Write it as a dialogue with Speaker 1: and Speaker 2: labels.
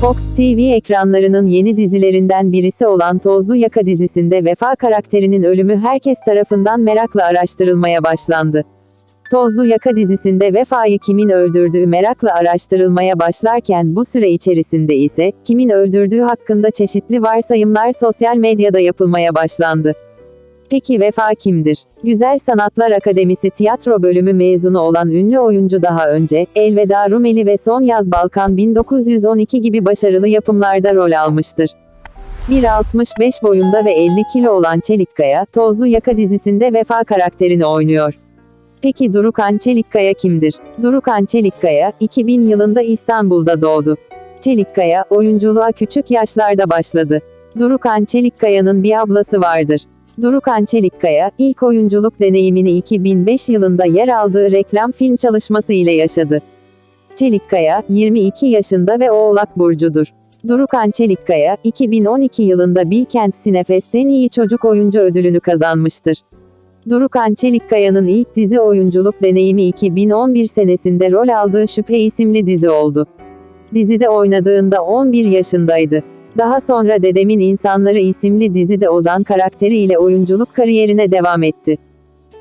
Speaker 1: Fox TV ekranlarının yeni dizilerinden birisi olan Tozlu Yaka dizisinde Vefa karakterinin ölümü herkes tarafından merakla araştırılmaya başlandı. Tozlu Yaka dizisinde Vefa'yı kimin öldürdüğü merakla araştırılmaya başlarken bu süre içerisinde ise kimin öldürdüğü hakkında çeşitli varsayımlar sosyal medyada yapılmaya başlandı. Peki Vefa kimdir? Güzel Sanatlar Akademisi tiyatro bölümü mezunu olan ünlü oyuncu daha önce, Elveda Rumeli ve Son Yaz Balkan 1912 gibi başarılı yapımlarda rol almıştır. 1.65 boyunda ve 50 kilo olan Çelikkaya, Tozlu Yaka dizisinde Vefa karakterini oynuyor. Peki Durukan Çelikkaya kimdir? Durukan Çelikkaya, 2000 yılında İstanbul'da doğdu. Çelikkaya, oyunculuğa küçük yaşlarda başladı. Durukan Çelikkaya'nın bir ablası vardır. Durukan Çelikkaya, ilk oyunculuk deneyimini 2005 yılında yer aldığı reklam film çalışması ile yaşadı. Çelikkaya, 22 yaşında ve Oğlak Burcu'dur. Durukan Çelikkaya, 2012 yılında Bilkent Sinefest'ten iyi çocuk oyuncu ödülünü kazanmıştır. Durukan Çelikkaya'nın ilk dizi oyunculuk deneyimi 2011 senesinde rol aldığı Şüphe isimli dizi oldu. Dizide oynadığında 11 yaşındaydı. Daha sonra Dedemin İnsanları isimli dizide Ozan karakteri ile oyunculuk kariyerine devam etti.